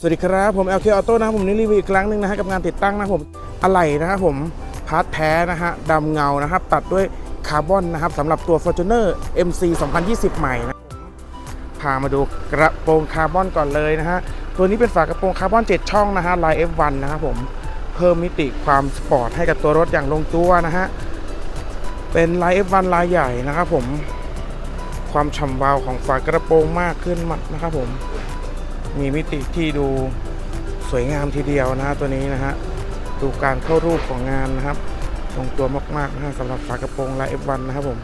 สวัสดีครับผม LK Auto นะครับผมนี่รีวิวอีกครั้งหนึ่งนะฮะกับงานติดตั้งนะผมอะไหล่นะครับผมพาร์ทแท้นะฮะดำเงานะครับ ตัดด้วยคาร์บอนนะครับสำหรับตัว Fortuner MC 2020 ใหม่นะพามาดูกระโปรงคาร์บอนก่อนเลยนะฮะตัวนี้เป็นฝากระโปรงคาร์บอน 7 ช่องนะฮะลาย F1 นะครับผมเพิ่มมิติความสปอร์ตให้กับตัวรถอย่างลงตัวนะฮะเป็นลาย F1 ลายใหญ่นะครับผมความฉ่ำวาวของฝากระโปรงมากขึ้นมากนะครับผม มีมิติที่ดูสวยงามทีเดียวนะฮะตัวนี้นะฮะดูการเข้ารูปของงานนะครับลงตัวมากๆนะฮะสำหรับฝากระโปรงลาย F1 นะครับผม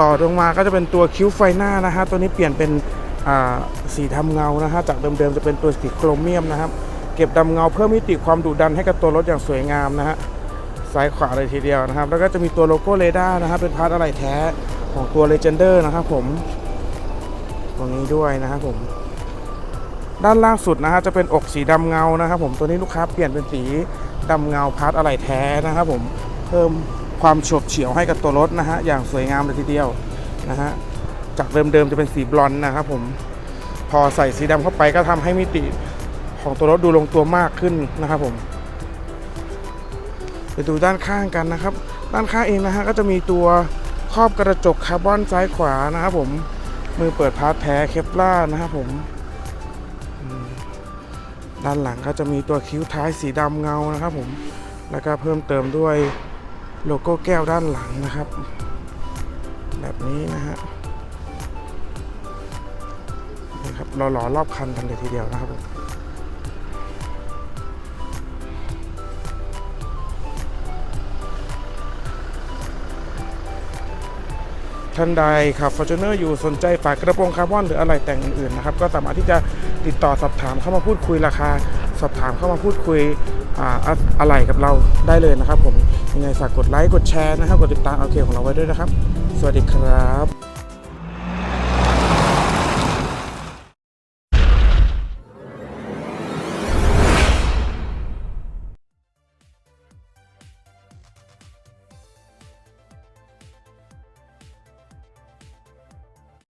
ต่อลงมาก็จะเป็นตัวคิ้วไฟหน้านะฮะตัวนี้เปลี่ยนเป็นสีดำเงานะฮะจากเดิมๆจะเป็นตัวสีโครเมียมนะครับ เก็บดำเงาเพิ่มมิติความดุดันให้กับตัวรถอย่างสวยงามนะฮะซ้ายขวาเลยทีเดียวนะครับ แล้วก็จะมีตัวโลโก้เรดาร์นะครับเป็นพาร์ทอะไรแท้ของตัว Legender นะครับผมตรงนี้ด้วยนะครับผม ด้านล่างสุดนะฮะจะเป็นอกสีดำเงานะครับ ผมตัวนี้ลูกค้าเปลี่ยนเป็นสีดำเงาพาร์ทอะไหล่แท้นะครับผมเพิ่มความโฉบเฉี่ยวให้กับตัวรถนะฮะอย่างสวยงามเลยทีเดียวนะฮะจากเดิมๆจะเป็นสีบลอนด์นะครับผมพอใส่สีดำเข้าไปก็ทำให้มิติของตัวรถดูลงตัวมากขึ้นนะครับผมไปดูด้านข้างกันนะครับ ด้านข้างเองนะฮะก็จะมีตัวครอบกระจกคาร์บอนซ้ายขวานะครับผมมือเปิดพาร์ทแท้เคปล่านะครับผม ด้านหลังก็จะมีตัวคิ้วท้ายสีดำเงานะครับผม แล้วก็เพิ่มเติมด้วยโลโก้แก้วด้านหลังนะครับ แบบนี้นะฮะนี่ครับเราหล่อรอบคันกันเลยทีเดียวนะครับผม ท่านใดขับ Fortuner อยู่สนใจฝากกระโปรงคาร์บอนหรืออะไรแต่งอื่นๆนะครับก็สามารถที่จะติดต่อสอบถามเข้ามาพูดคุยราคา สอบถามเข้ามาพูดคุยอะอะไรกับเราได้เลยนะครับ ผมยังไงฝากกดไลค์กดแชร์นะครับกดติดตามโอเคของเราไว้ด้วยนะครับ สวัสดีครับ